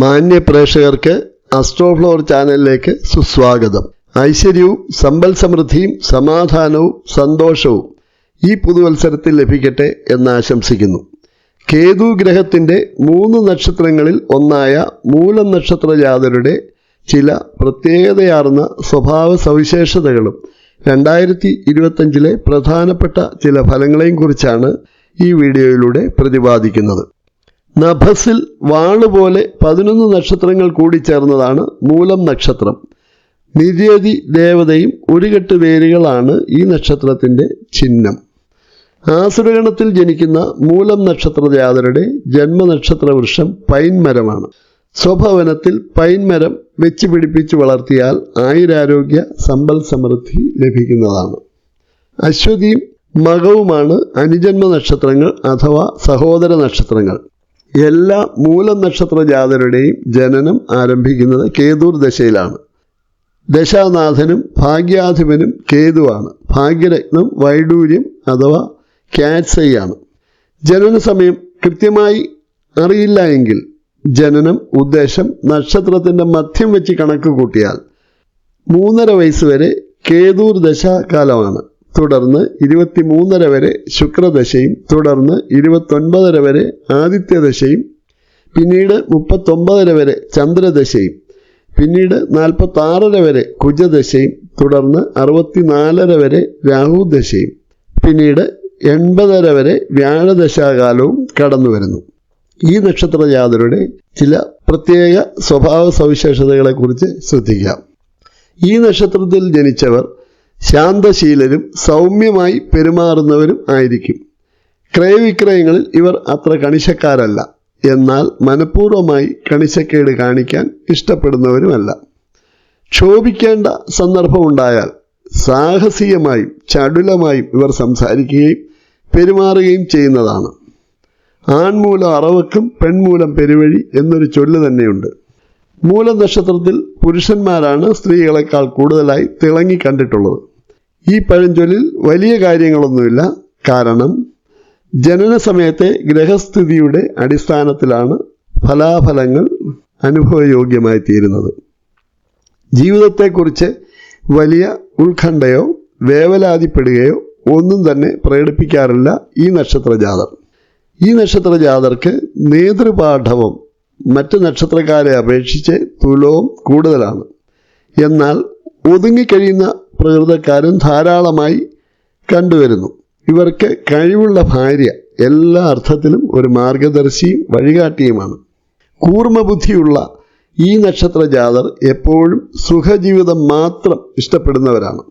മാന്യ പ്രേക്ഷകർക്ക് അസ്ട്രോഫ്ലോർ ചാനലിലേക്ക് സുസ്വാഗതം. ഐശ്വര്യവും സമ്പൽ സമൃദ്ധിയും സമാധാനവും സന്തോഷവും ഈ പുതുവത്സരത്തിൽ ലഭിക്കട്ടെ എന്ന് ആശംസിക്കുന്നു. കേതു ഗ്രഹത്തിന്റെ മൂന്ന് നക്ഷത്രങ്ങളിൽ ഒന്നായ മൂലം നക്ഷത്ര ജാതരുടെ ചില പ്രത്യേകതയാർന്ന സ്വഭാവ സവിശേഷതകളും രണ്ടായിരത്തി ഇരുപത്തഞ്ചിലെ പ്രധാനപ്പെട്ട ചില ഫലങ്ങളെയും കുറിച്ചാണ് ഈ വീഡിയോയിലൂടെ പ്രതിപാദിക്കുന്നത്. നഭസിൽ വാളുപോലെ പതിനൊന്ന് നക്ഷത്രങ്ങൾ കൂടി ചേർന്നതാണ് മൂലം നക്ഷത്രം. നിര്യതി ദേവതയും ഒരു കെട്ട് വേരുകളാണ് ഈ നക്ഷത്രത്തിന്റെ ചിഹ്നം. ആസുരഗണത്തിൽ ജനിക്കുന്ന മൂലം നക്ഷത്ര ജാതരുടെ ജന്മനക്ഷത്ര വൃക്ഷം പൈൻമരമാണ്. സ്വഭവനത്തിൽ പൈൻമരം വെച്ച് പിടിപ്പിച്ച് വളർത്തിയാൽ ആയുരാരോഗ്യ സമ്പൽ സമൃദ്ധി ലഭിക്കുന്നതാണ്. അശ്വതിയും മകവുമാണ് അനുജന്മ നക്ഷത്രങ്ങൾ അഥവാ സഹോദര നക്ഷത്രങ്ങൾ. എല്ലാ മൂലം നക്ഷത്ര ജാതരുടെയും ജനനം ആരംഭിക്കുന്നത് കേതൂർ ദശയിലാണ്. ദശാനാഥനും ഭാഗ്യാധിപനും കേതുവാണ്. ഭാഗ്യരത്നം വൈഡൂര്യം അഥവാ ക്യാറ്റ്സൈയാണ് ജനന സമയം കൃത്യമായി അറിയില്ല എങ്കിൽ ജനനം ഉദ്ദേശം നക്ഷത്രത്തിന്റെ മധ്യം വെച്ച് കണക്ക് കൂട്ടിയാൽ മൂന്നര വയസ്സ് വരെ കേതൂർ ദശാകാലമാണ്. തുടർന്ന് ഇരുപത്തിമൂന്നര വരെ ശുക്രദശയും തുടർന്ന് ഇരുപത്തൊൻപതര വരെ ആദിത്യദശയും പിന്നീട് മുപ്പത്തൊമ്പതര വരെ ചന്ദ്രദശയും പിന്നീട് നാൽപ്പത്തി ആറര വരെ കുജദശയും തുടർന്ന് അറുപത്തിനാലര വരെ രാഹുദശയും പിന്നീട് എൺപതര വരെ വ്യാഴദശാകാലവും കടന്നു വരുന്നു. ഈ നക്ഷത്ര ജാതരുടെ ചില പ്രത്യേക സ്വഭാവ സവിശേഷതകളെക്കുറിച്ച് ശ്രദ്ധിക്കാം. ഈ നക്ഷത്രത്തിൽ ജനിച്ചവർ ശാന്തശീലരും സൗമ്യമായി പെരുമാറുന്നവരും ആയിരിക്കും. ക്രയവിക്രയങ്ങളിൽ ഇവർ അത്ര കണിശക്കാരല്ല. എന്നാൽ മനഃപൂർവമായി കണിശക്കേട് കാണിക്കാൻ ഇഷ്ടപ്പെടുന്നവരുമല്ല. ക്ഷോഭിക്കേണ്ട സന്ദർഭമുണ്ടായാൽ സാഹസികമായും ചടുലമായും ഇവർ സംസാരിക്കുകയും പെരുമാറുകയും ചെയ്യുന്നതാണ്. ആൺമൂലം അറവക്കും പെൺമൂലം പെരുവഴി എന്നൊരു ചൊല്ല് തന്നെയുണ്ട്. മൂലം നക്ഷത്രത്തിൽ പുരുഷന്മാരാണ് സ്ത്രീകളെക്കാൾ കൂടുതലായി തിളങ്ങി കണ്ടിട്ടുള്ളത്. ഈ പഴഞ്ചൊല്ലിൽ വലിയ കാര്യങ്ങളൊന്നുമില്ല. കാരണം ജനന സമയത്തെ ഗ്രഹസ്ഥിതിയുടെ അടിസ്ഥാനത്തിലാണ് ഫലാഫലങ്ങൾ അനുഭവയോഗ്യമായി തീരുന്നത് ജീവിതത്തെക്കുറിച്ച് വലിയ ഉത്കണ്ഠയോ വേവലാതിപ്പെടുകയോ ഒന്നും തന്നെ പ്രകടിപ്പിക്കാറില്ല ഈ നക്ഷത്രജാതർ. ഈ നക്ഷത്രജാതർക്ക് നേതൃപാഠവം മറ്റ് നക്ഷത്രക്കാരെ അപേക്ഷിച്ച് തുലവും കൂടുതലാണ്. എന്നാൽ ഒതുങ്ങിക്കഴിയുന്ന പ്രകൃതക്കാരും ധാരാളമായി കണ്ടുവരുന്നു. ഇവർക്ക് കഴിവുള്ള ഭാര്യ എല്ലാ അർത്ഥത്തിലും ഒരു മാർഗദർശിയും വഴികാട്ടിയുമാണ്. കൂർമ്മബുദ്ധിയുള്ള ഈ നക്ഷത്ര ജാതർ എപ്പോഴും സുഖജീവിതം മാത്രം ഇഷ്ടപ്പെടുന്നവരാണ്.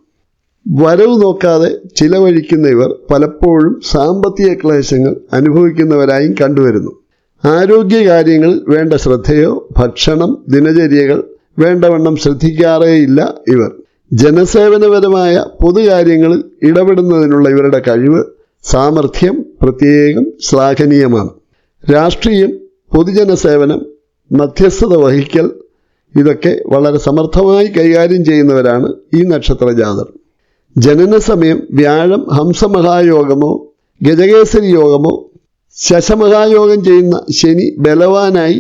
വരവ് നോക്കാതെ ചിലവഴിക്കുന്ന ഇവർ പലപ്പോഴും സാമ്പത്തിക ക്ലേശങ്ങൾ അനുഭവിക്കുന്നവരായും കണ്ടുവരുന്നു. ആരോഗ്യകാര്യങ്ങളിൽ വേണ്ട ശ്രദ്ധയോ ഭക്ഷണം ദിനചര്യകൾ വേണ്ടവണ്ണം ശ്രദ്ധിക്കാറേയില്ല ഇവർ. ജനസേവനപരമായ പൊതുകാര്യങ്ങളിൽ ഇടപെടുന്നതിനുള്ള ഇവരുടെ കഴിവ് സാമർഥ്യം പ്രത്യേകം ശ്ലാഘനീയമാണ്. രാഷ്ട്രീയം പൊതുജന സേവനം മധ്യസ്ഥത വഹിക്കൽ ഇതൊക്കെ വളരെ സമർത്ഥമായി കൈകാര്യം ചെയ്യുന്നവരാണ് ഈ നക്ഷത്ര ജാതർ ജനന സമയം വ്യാഴം ഹംസമഹായോഗമോ ഗജകേസരി യോഗമോ ശശമഹായോഗം ചെയ്യുന്ന ശനി ബലവാനായി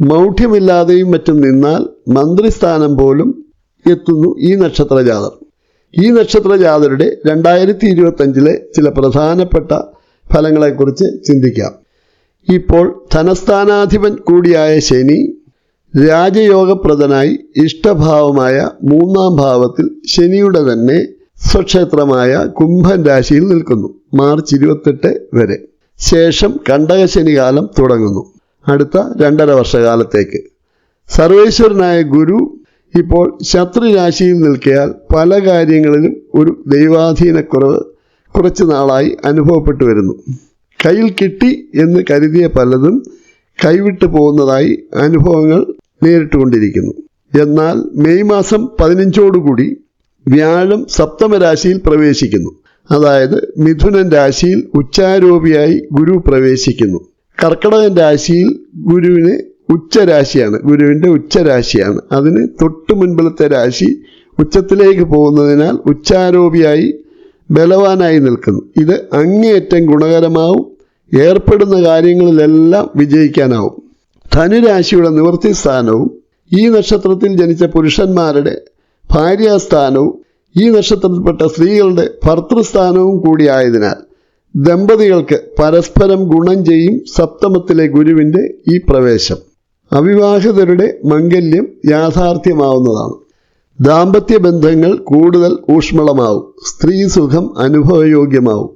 മൗഢ്യമില്ലാതെയും മറ്റും നിന്നാൽ മന്ത്രിസ്ഥാനം പോലും എത്തുന്നു ഈ നക്ഷത്ര ജാതർ. ഈ നക്ഷത്ര ജാതരുടെ രണ്ടായിരത്തി ഇരുപത്തഞ്ചിലെ ചില പ്രധാനപ്പെട്ട ഫലങ്ങളെക്കുറിച്ച് ചിന്തിക്കാം. ഇപ്പോൾ ധനസ്ഥാനാധിപൻ കൂടിയായ ശനി രാജയോഗപ്രദനായി ഇഷ്ടഭാവമായ മൂന്നാം ഭാവത്തിൽ ശനിയുടെ തന്നെ സ്വക്ഷേത്രമായ കുംഭൻ രാശിയിൽ നിൽക്കുന്നു. മാർച്ച് ഇരുപത്തെട്ട് വരെ. ശേഷം കണ്ടകശനി കാലം തുടങ്ങുന്നു. അടുത്ത രണ്ടര വർഷകാലത്തേക്ക്. സർവേശ്വരനായ ഗുരു ഇപ്പോൾ ശത്രുരാശിയിൽ നിൽക്കിയാൽ പല കാര്യങ്ങളിലും ഒരു ദൈവാധീനക്കുറവ് കുറച്ചു നാളായി അനുഭവപ്പെട്ടു വരുന്നു. കയ്യിൽ കിട്ടി എന്ന് കരുതിയ പലതും കൈവിട്ടു പോകുന്നതായി അനുഭവങ്ങൾ നേരിട്ടുകൊണ്ടിരിക്കുന്നു. എന്നാൽ മെയ് മാസം പതിനഞ്ചോടുകൂടി വ്യാഴം സപ്തമരാശിയിൽ പ്രവേശിക്കുന്നു. അതായത് മിഥുനൻ രാശിയിൽ ഉച്ചാരോപിയായി ഗുരു പ്രവേശിക്കുന്നു. കർക്കടകൻ രാശിയിൽ ഗുരുവിന് ഉച്ചരാശിയാണ് ഗുരുവിന്റെ ഉച്ചരാശിയാണ്. അതിന് തൊട്ടു മുൻപിലത്തെ രാശി ഉച്ചത്തിലേക്ക് പോകുന്നതിനാൽ ഉച്ചാരോപിയായി ബലവാനായി നിൽക്കുന്നു. ഇത് അങ്ങേയറ്റം ഗുണകരമാവും ഏർപ്പെടുന്ന കാര്യങ്ങളിലെല്ലാം വിജയിക്കാനാവും. ധനുരാശിയുടെ നിവൃത്തി സ്ഥാനവും ഈ നക്ഷത്രത്തിൽ ജനിച്ച പുരുഷന്മാരുടെ ഭാര്യാസ്ഥാനവും ഈ നക്ഷത്രത്തിൽപ്പെട്ട സ്ത്രീകളുടെ ഭർത്തൃസ്ഥാനവും കൂടിയായതിനാൽ ദമ്പതികൾക്ക് പരസ്പരം ഗുണം ചെയ്യും സപ്തമത്തിലെ ഗുരുവിന്റെ ഈ പ്രവേശം. അവിവാഹിതരുടെ മംഗല്യം യാഥാർത്ഥ്യമാവുന്നതാണ്. ദാമ്പത്യ ബന്ധങ്ങൾ കൂടുതൽ ഊഷ്മളമാവും. സ്ത്രീ സുഖം അനുഭവയോഗ്യമാവും.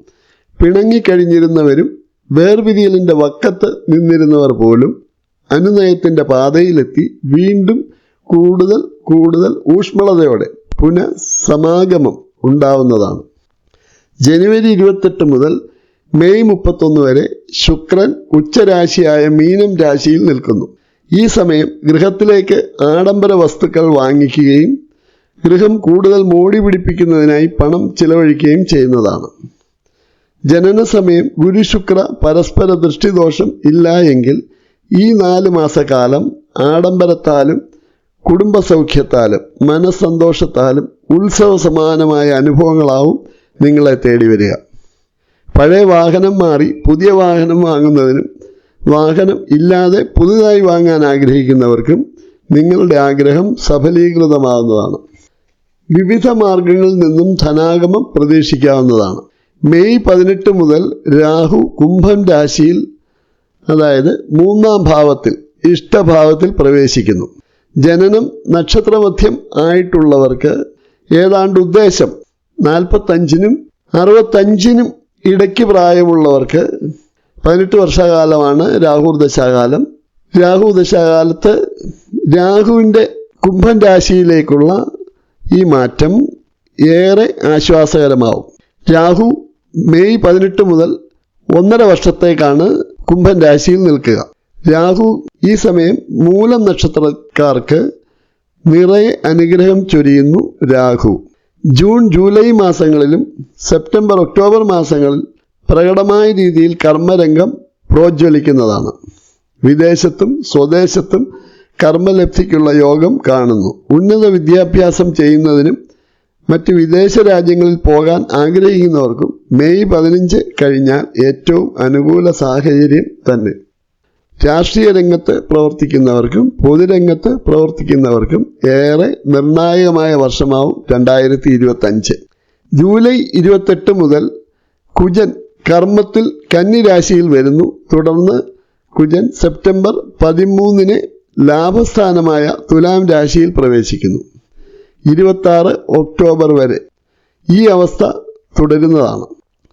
പിണങ്ങിക്കഴിഞ്ഞിരുന്നവരും വേർവിരിയലിന്റെ വക്കത്ത് നിന്നിരുന്നവർ പോലും അനുനയത്തിന്റെ പാതയിലെത്തി വീണ്ടും കൂടുതൽ കൂടുതൽ ഊഷ്മളതയോടെ പുനഃസമാഗമം ഉണ്ടാവുന്നതാണ്. ജനുവരി ഇരുപത്തെട്ട് മുതൽ മെയ് മുപ്പത്തൊന്ന് വരെ ശുക്രൻ ഉച്ചരാശിയായ മീനം രാശിയിൽ നിൽക്കുന്നു. ഈ സമയം ഗൃഹത്തിലേക്ക് ആഡംബര വസ്തുക്കൾ വാങ്ങിക്കുകയും ഗൃഹം കൂടുതൽ മോടി പിടിപ്പിക്കുന്നതിനായി പണം ചിലവഴിക്കുകയും ചെയ്യുന്നതാണ്. ജനന സമയം ഗുരുശുക്ര പരസ്പര ദൃഷ്ടിദോഷം ഇല്ല എങ്കിൽ ഈ നാല് മാസക്കാലം ആഡംബരത്താലും കുടുംബസൗഖ്യത്താലും മനസ്സന്തോഷത്താലും ഉത്സവ സമാനമായ അനുഭവങ്ങളാവും നിങ്ങളെ തേടി വരിക. പഴയ വാഹനം മാറി പുതിയ വാഹനം വാങ്ങുന്നതിനും വാഹനം ഇല്ലാതെ പുതുതായി വാങ്ങാൻ ആഗ്രഹിക്കുന്നവർക്കും നിങ്ങളുടെ ആഗ്രഹം സഫലീകൃതമാകുന്നതാണ്. വിവിധ മാർഗങ്ങളിൽ നിന്നും ധനാഗമം പ്രതീക്ഷിക്കാവുന്നതാണ്. മെയ് പതിനെട്ട് മുതൽ രാഹു കുംഭം രാശിയിൽ അതായത് മൂന്നാം ഭാവത്തിൽ ഇഷ്ടഭാവത്തിൽ പ്രവേശിക്കുന്നു. ജനനം നക്ഷത്രമധ്യം ആയിട്ടുള്ളവർക്ക് ഏതാണ്ട് ഉദ്ദേശം നാൽപ്പത്തഞ്ചിനും അറുപത്തഞ്ചിനും ഇടയ്ക്ക് പ്രായമുള്ളവർക്ക് പതിനെട്ട് വർഷകാലമാണ് രാഹു ദശാകാലം. രാഹു ദശാകാലത്ത് രാഹുവിന്റെ കുംഭൻ രാശിയിലേക്കുള്ള ഈ മാറ്റം ഏറെ ആശ്വാസകരമാവും. രാഹു മെയ് പതിനെട്ട് മുതൽ ഒന്നര വർഷത്തേക്കാണ് കുംഭൻ രാശിയിൽ നിൽക്കുക. രാഹു ഈ സമയം മൂലം നക്ഷത്രക്കാർക്ക് നിറയെ അനുഗ്രഹം ചൊരിയുന്നു രാഹു. ജൂൺ ജൂലൈ മാസങ്ങളിലും സെപ്റ്റംബർ ഒക്ടോബർ മാസങ്ങളിൽ പ്രകടമായ രീതിയിൽ കർമ്മരംഗം പ്രോജ്വലിക്കുന്നതാണ്. വിദേശത്തും സ്വദേശത്തും കർമ്മലബ്ധിക്കുള്ള യോഗം കാണുന്നു. ഉന്നത വിദ്യാഭ്യാസം ചെയ്യുന്നതിനും മറ്റ് വിദേശ രാജ്യങ്ങളിൽ പോകാൻ ആഗ്രഹിക്കുന്നവർക്കും മെയ് പതിനഞ്ച് കഴിഞ്ഞാൽ ഏറ്റവും അനുകൂല സാഹചര്യം തന്നെ. രാഷ്ട്രീയ രംഗത്ത് പ്രവർത്തിക്കുന്നവർക്കും പൊതുരംഗത്ത് പ്രവർത്തിക്കുന്നവർക്കും ഏറെ നിർണായകമായ വർഷമാവും രണ്ടായിരത്തി ഇരുപത്തി അഞ്ച് ജൂലൈ ഇരുപത്തെട്ട് മുതൽ കുജൻ കർമ്മത്തിൽ കന്നിരാശിയിൽ വരുന്നു. തുടർന്ന് കുജൻ സെപ്റ്റംബർ പതിമൂന്നിന് ലാഭസ്ഥാനമായ തുലാം രാശിയിൽ പ്രവേശിക്കുന്നു. ഇരുപത്തി ഒക്ടോബർ വരെ ഈ അവസ്ഥ തുടരുന്നതാണ്.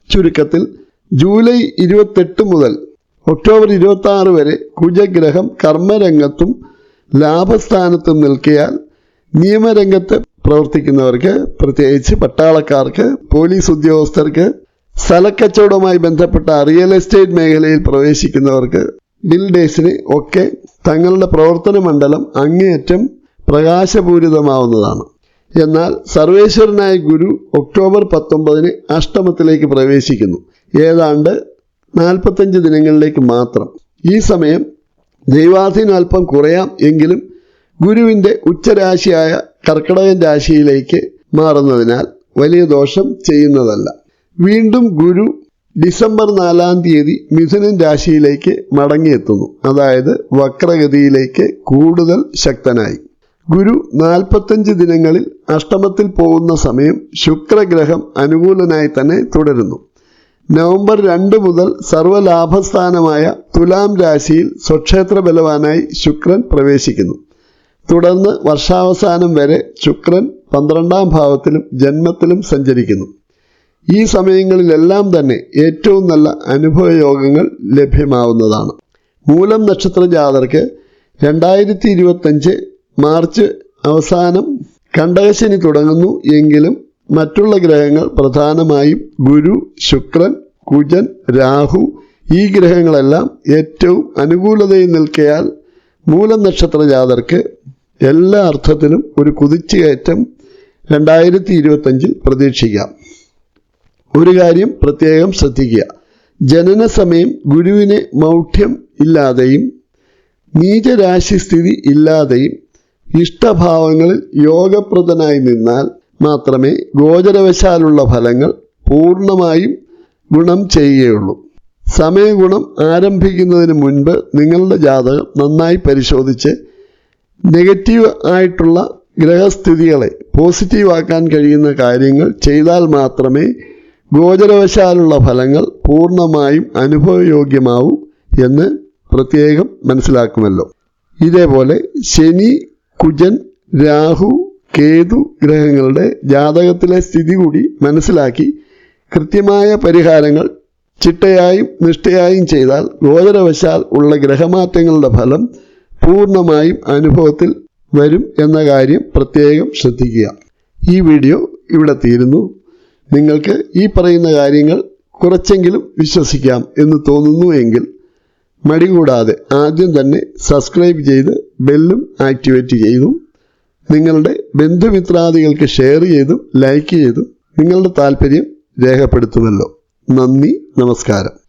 ചുരുക്കത്തിൽ ജൂലൈ ഇരുപത്തെട്ട് മുതൽ ഒക്ടോബർ ഇരുപത്തി ആറ് വരെ കുജഗ്രഹം കർമ്മരംഗത്തും ലാഭസ്ഥാനത്തും നിൽക്കിയാൽ നിയമരംഗത്ത് പ്രവർത്തിക്കുന്നവർക്ക് പ്രത്യേകിച്ച് പട്ടാളക്കാർക്ക് പോലീസ് ഉദ്യോഗസ്ഥർക്ക് സ്ഥലക്കച്ചവടവുമായി ബന്ധപ്പെട്ട റിയൽ എസ്റ്റേറ്റ് മേഖലയിൽ പ്രവേശിക്കുന്നവർക്ക് ബിൽഡേഴ്സിന് ഒക്കെ തങ്ങളുടെ പ്രവർത്തന മണ്ഡലം അങ്ങേയറ്റം പ്രകാശപൂരിതമാവുന്നതാണ്. എന്നാൽ സർവേശ്വരനായ ഗുരു ഒക്ടോബർ പത്തൊമ്പതിന് അഷ്ടമത്തിലേക്ക് പ്രവേശിക്കുന്നു. ഏതാണ്ട് നാൽപ്പത്തഞ്ച് ദിനങ്ങളിലേക്ക് മാത്രം. ഈ സമയം ദൈവാധീനം അല്പം കുറയാം എങ്കിലും ഗുരുവിന്റെ ഉച്ചരാശിയായ കർക്കിടകൻ രാശിയിലേക്ക് മാറുന്നതിനാൽ വലിയ ദോഷം ചെയ്യുന്നതല്ല. വീണ്ടും ഗുരു ഡിസംബർ നാലാം തീയതി മിഥുനൻ രാശിയിലേക്ക് മടങ്ങിയെത്തുന്നു. അതായത് വക്രഗതിയിലേക്ക് കൂടുതൽ ശക്തനായി. ഗുരു നാൽപ്പത്തഞ്ച് ദിനങ്ങളിൽ അഷ്ടമത്തിൽ പോകുന്ന സമയം ശുക്രഗ്രഹം അനുകൂലനായി തന്നെ തുടരുന്നു. നവംബർ രണ്ട് മുതൽ സർവലാഭസ്ഥാനമായ തുലാം രാശിയിൽ സ്വക്ഷേത്ര ബലവാനായി ശുക്രൻ പ്രവേശിക്കുന്നു. തുടർന്ന് വർഷാവസാനം വരെ ശുക്രൻ പന്ത്രണ്ടാം ഭാവത്തിലും ജന്മത്തിലും സഞ്ചരിക്കുന്നു. ഈ സമയങ്ങളിലെല്ലാം തന്നെ ഏറ്റവും നല്ല അനുഭവയോഗങ്ങൾ ലഭ്യമാവുന്നതാണ്. മൂലം നക്ഷത്ര ജാതർക്ക് രണ്ടായിരത്തി ഇരുപത്തഞ്ച് മാർച്ച് അവസാനം കണ്ടകശനി തുടങ്ങുന്നു എങ്കിലും മറ്റുള്ള ഗ്രഹങ്ങൾ പ്രധാനമായും ഗുരു ശുക്രൻ കുജൻ രാഹു ഈ ഗ്രഹങ്ങളെല്ലാം ഏറ്റവും അനുകൂലതയിൽ നിൽക്കയാൽ മൂലനക്ഷത്ര ജാതർക്ക് എല്ലാ അർത്ഥത്തിലും ഒരു കുതിച്ചുകയറ്റം രണ്ടായിരത്തി ഇരുപത്തഞ്ചിൽ പ്രതീക്ഷിക്കാം. ഒരു കാര്യം പ്രത്യേകം ശ്രദ്ധിക്കുക. ജനന സമയം ഗുരുവിന് മൗഢ്യം ഇല്ലാതെയും നീചരാശി സ്ഥിതി ഇല്ലാതെയും ഇഷ്ടഭാവങ്ങളിൽ യോഗപ്രദനായി നിന്നാൽ മാത്രമേ ഗോചരവശാലുള്ള ഫലങ്ങൾ പൂർണമായും ഗുണം ചെയ്യുകയുള്ളൂ. സമയഗുണം ആരംഭിക്കുന്നതിന് മുൻപ് നിങ്ങളുടെ ജാതകം നന്നായി പരിശോധിച്ച് നെഗറ്റീവ് ആയിട്ടുള്ള ഗ്രഹസ്ഥിതികളെ പോസിറ്റീവാക്കാൻ കഴിയുന്ന കാര്യങ്ങൾ ചെയ്താൽ മാത്രമേ ഗോചരവശാലുള്ള ഫലങ്ങൾ പൂർണമായും അനുഭവയോഗ്യമാവും എന്ന് പ്രത്യേകം മനസ്സിലാക്കുമല്ലോ. ഇതേപോലെ ശനി കുജൻ രാഹു കേതു ഗ്രഹങ്ങളുടെ ജാതകത്തിലെ സ്ഥിതി കൂടി മനസ്സിലാക്കി കൃത്യമായ പരിഹാരങ്ങൾ ചിട്ടയായും നിഷ്ഠയായും ചെയ്താൽ ഗോചരവശാൽ ഉള്ള ഗ്രഹമാറ്റങ്ങളുടെ ഫലം പൂർണമായും അനുഭവത്തിൽ വരും എന്ന കാര്യം പ്രത്യേകം ശ്രദ്ധിക്കുക. ഈ വീഡിയോ ഇവിടെ തീരുന്നു. നിങ്ങൾക്ക് ഈ പറയുന്ന കാര്യങ്ങൾ കുറച്ചെങ്കിലും വിശ്വസിക്കാം എന്ന് തോന്നുന്നു എങ്കിൽ മടികൂടാതെ ആദ്യം തന്നെ സബ്സ്ക്രൈബ് ചെയ്ത് ബെല്ലും ആക്ടിവേറ്റ് ചെയ്തും. നിങ്ങളുടെ ബന്ധുമിത്രാദികൾക്ക് ഷെയർ ചെയ്തും ലൈക്ക് ചെയ്തും നിങ്ങളുടെ താല്പര്യം രേഖപ്പെടുത്തുമല്ലോ. നന്ദി നമസ്കാരം.